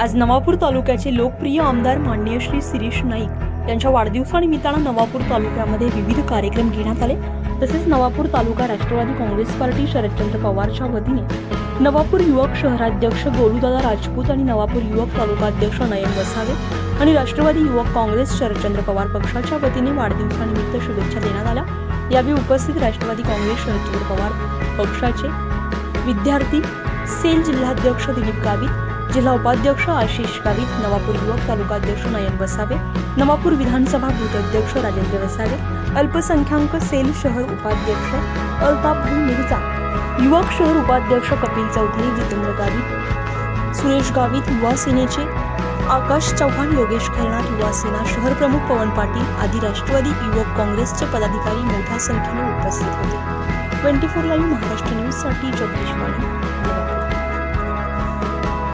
आज नवापूर तालुक्याचे लोकप्रिय आमदार माननीय श्री शिरीष नाईक यांच्या वाढदिवसानिमित्तानं नवापूर तालुक्यामध्ये विविध कार्यक्रम घेण्यात आले. तसेच नवापूर तालुका राष्ट्रवादी काँग्रेस पार्टी शरदचंद्र पवारच्या वतीने नवापूर युवक शहराध्यक्ष गोलूदादा राजपूत आणि नवापूर युवक तालुका अध्यक्ष नयन वसावे आणि राष्ट्रवादी युवक काँग्रेस शरदचंद्र पवार पक्षाच्या वतीने वाढदिवसानिमित्त शुभेच्छा देण्यात आल्या. यावेळी उपस्थित राष्ट्रवादी काँग्रेस शरदचंद्र पवार पक्षाचे विद्यार्थी सेल जिल्हाध्यक्ष दिलीप गावित जिल्हा उपाध्यक्ष आशिष गावित नवापूर युवक तालुकाध्यक्ष नयन वसावे नवापूर विधानसभा बूथ अध्यक्ष राजेंद्र वसावे अल्पसंख्याक सेल शहर उपाध्यक्ष अल्ताफ मिर्झा युवक शहर उपाध्यक्ष कपिल चौधरी जितेंद्र गावित सुरेश गावित युवा सेनेचे आकाश चव्हाण योगेश खैरनाथ युवा सेना शहर प्रमुख पवन पाटील आदी राष्ट्रवादी युवक काँग्रेसचे पदाधिकारी मोठ्या संख्येने उपस्थित होते. ट्वेंटी फोर लाईव्ह महाराष्ट्र न्यूजसाठी जगदीश वाणी